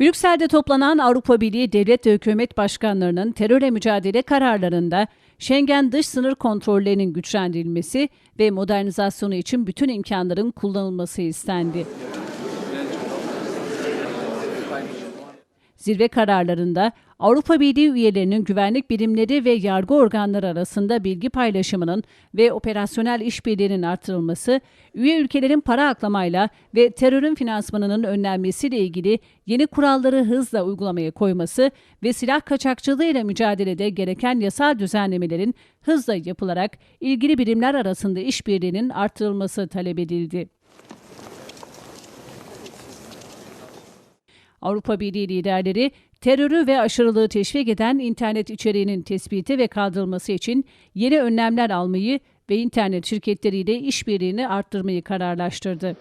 Brüksel'de toplanan Avrupa Birliği devlet ve hükümet başkanlarının terörle mücadele kararlarında Schengen dış sınır kontrollerinin güçlendirilmesi ve modernizasyonu için bütün imkanların kullanılması istendi. Zirve kararlarında Avrupa Birliği üyelerinin güvenlik birimleri ve yargı organları arasında bilgi paylaşımının ve operasyonel işbirliğinin artırılması, üye ülkelerin para aklamayla ve terörün finansmanının önlenmesiyle ilgili yeni kuralları hızla uygulamaya koyması ve silah kaçakçılığıyla mücadelede gereken yasal düzenlemelerin hızla yapılarak ilgili birimler arasında işbirliğinin artırılması talep edildi. Avrupa Birliği liderleri terörü ve aşırılığı teşvik eden internet içeriğinin tespiti ve kaldırılması için yeni önlemler almayı ve internet şirketleriyle işbirliğini arttırmayı kararlaştırdı.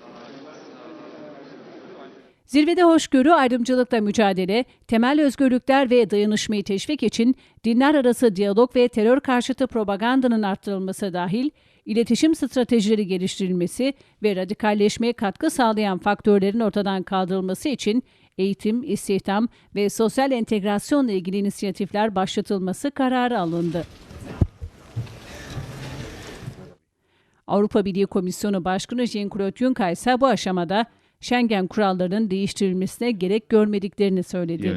Zirvede hoşgörü, ayrımcılıkla mücadele, temel özgürlükler ve dayanışmayı teşvik için dinler arası diyalog ve terör karşıtı propagandanın arttırılması dahil, iletişim stratejileri geliştirilmesi ve radikalleşmeye katkı sağlayan faktörlerin ortadan kaldırılması için eğitim, istihdam ve sosyal entegrasyonla ilgili inisiyatifler başlatılması kararı alındı. Avrupa Birliği Komisyonu Başkanı Jean-Claude Juncker ise bu aşamada Schengen kurallarının değiştirilmesine gerek görmediklerini söyledi.